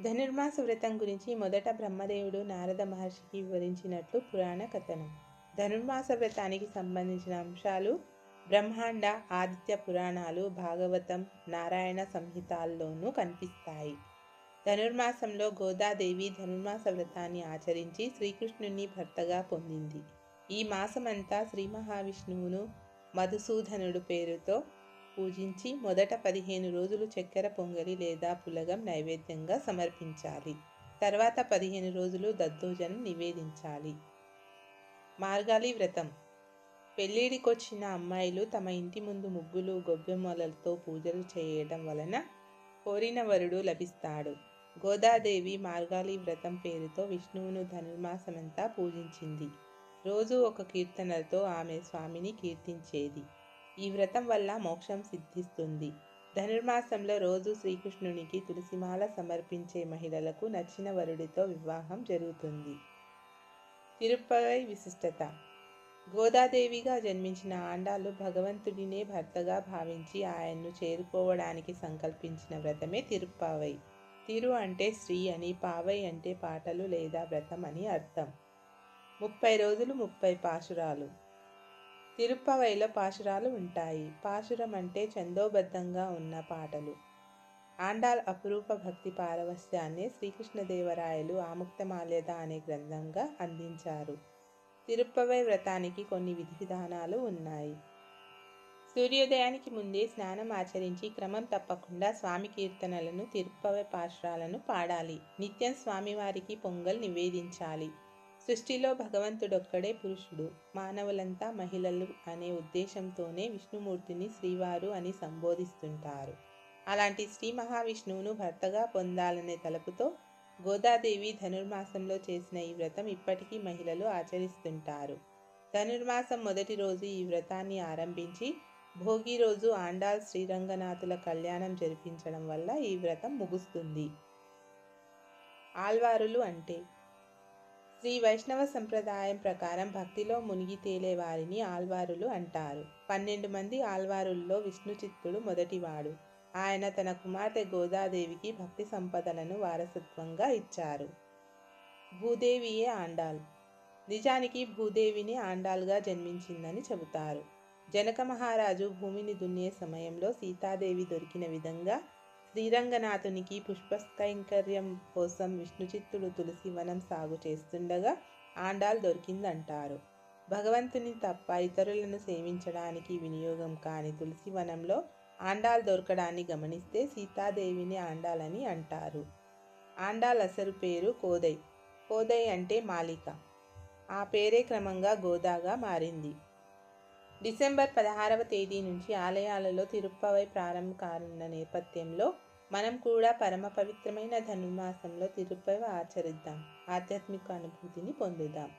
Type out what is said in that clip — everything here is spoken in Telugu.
ధనుర్మాస వ్రతం గురించి మొదట బ్రహ్మదేవుడు నారద మహర్షికి వివరించినట్లు పురాణ కథనం. ధనుర్మాస వ్రతానికి సంబంధించిన అంశాలు బ్రహ్మాండ ఆదిత్య పురాణాలు భాగవతం నారాయణ సంహితాల్లోనూ కనిపిస్తాయి. ధనుర్మాసంలో గోదాదేవి ధనుర్మాస వ్రతాన్ని ఆచరించి శ్రీకృష్ణుని భర్తగా పొందింది. ఈ మాసమంతా శ్రీ మహావిష్ణువును మధుసూదనుడు పేరుతో పూజించి మొదట పదిహేను రోజులు చక్కెర పొంగలి లేదా పులగం నైవేద్యంగా సమర్పించాలి. తర్వాత పదిహేను రోజులు దద్దోజనం నివేదించాలి. మార్గాలి వ్రతం. పెళ్ళిడికొచ్చిన అమ్మాయిలు తమ ఇంటి ముందు ముగ్గులు గొబ్బెమ్మలతో పూజలు చేయడం వలన కోరిన వరుడు లభిస్తాడు. గోదాదేవి మార్గాలి వ్రతం పేరుతో విష్ణువును ధనుర్మాసమంతా పూజించింది. రోజు ఒక కీర్తనలతో ఆమె స్వామిని కీర్తించేది. ఈ వ్రతం వల్ల మోక్షం సిద్ధిస్తుంది. ధనుర్మాసంలో రోజు శ్రీకృష్ణునికి తులసిమాల సమర్పించే మహిళలకు నచ్చిన వరుడితో వివాహం జరుగుతుంది. తిరుపతి విశిష్టత. గోదాదేవిగా జన్మించిన ఆండాలు భగవంతుడినే భర్తగా భావించి ఆయన్ను చేరుకోవడానికి సంకల్పించిన వ్రతమే తిరుప్పావై తిరు అంటే స్త్రీ అని పావై అంటే పాటలు లేదా వ్రతం అని అర్థం. ముప్పై రోజులు ముప్పై పాశురాలు. తిరుప్పవైలో పాశురాలు ఉంటాయి. పాశురం అంటే చందోబద్ధంగా ఉన్న పాటలు. ఆండాల్ అపురూప భక్తి పారవస్యాన్ని శ్రీకృష్ణదేవరాయలు ఆముక్తమాల్యద అనే గ్రంథంగా అందించారు. తిరుప్పవై వ్రతానికి కొన్ని విధి విధానాలు ఉన్నాయి. సూర్యోదయానికి ముందే స్నానం ఆచరించి క్రమం తప్పకుండా స్వామి కీర్తనలను తిరుప్పవై పాశురాలను పాడాలి. నిత్యం స్వామివారికి పొంగల్ నివేదించాలి. సృష్టిలో భగవంతుడొక్కడే పురుషుడు. మానవులంతా మహిళలు అనే ఉద్దేశంతోనే విష్ణుమూర్తిని శ్రీవారు అని సంబోధిస్తుంటారు. అలాంటి శ్రీ మహావిష్ణువును భర్తగా పొందాలనే తలపుతో గోదాదేవి ధనుర్మాసంలో చేసిన ఈ వ్రతం ఇప్పటికీ మహిళలు ఆచరిస్తుంటారు. ధనుర్మాసం మొదటి రోజు ఈ వ్రతాన్ని ఆరంభించి భోగి రోజు ఆండాల్ శ్రీరంగనాథుల కళ్యాణం జరిపించడం వల్ల ఈ వ్రతం ముగుస్తుంది. ఆల్వారులు అంటే శ్రీ వైష్ణవ సంప్రదాయం ప్రకారం భక్తిలో మునిగి తేలే వారిని ఆల్వారులు అంటారు. పన్నెండు మంది ఆల్వారుల్లో విష్ణు చిత్తుడు మొదటివాడు. ఆయన తన కుమార్తె గోదాదేవికి భక్తి సంపదలను వారసత్వంగా ఇచ్చారు. భూదేవియే ఆండాల్. నిజానికి భూదేవిని ఆండాల్గా జన్మించిందని చెబుతారు. జనక మహారాజు భూమిని దున్నే సమయంలో సీతాదేవి దొరికిన విధంగా శ్రీరంగనాథునికి పుష్పస్థైంకర్యం కోసం విష్ణుచిత్తుడు తులసి వనం సాగు చేస్తుండగా ఆండాల్ దొరికిందంటారు. భగవంతుని తప్ప ఇతరులను సేవించడానికి వినియోగం కాని తులసి వనంలో ఆండాల్ దొరకడాన్ని గమనిస్తే సీతాదేవిని ఆండాలని అంటారు. ఆండాల్ అసలు పేరు కోదై. కోదై అంటే మాలిక. ఆ పేరే క్రమంగా గోదాగా మారింది. డిసెంబర్ పదహారవ తేదీ నుంచి ఆలయాలలో తిరుప్పవై ప్రారంభం కానున్న నేపథ్యంలో మనం కూడా పరమ పవిత్రమైన ధనుర్మాసంలో తిరుప్పవ ఆచరిద్దాం. ఆధ్యాత్మిక అనుభూతిని పొందుదాం.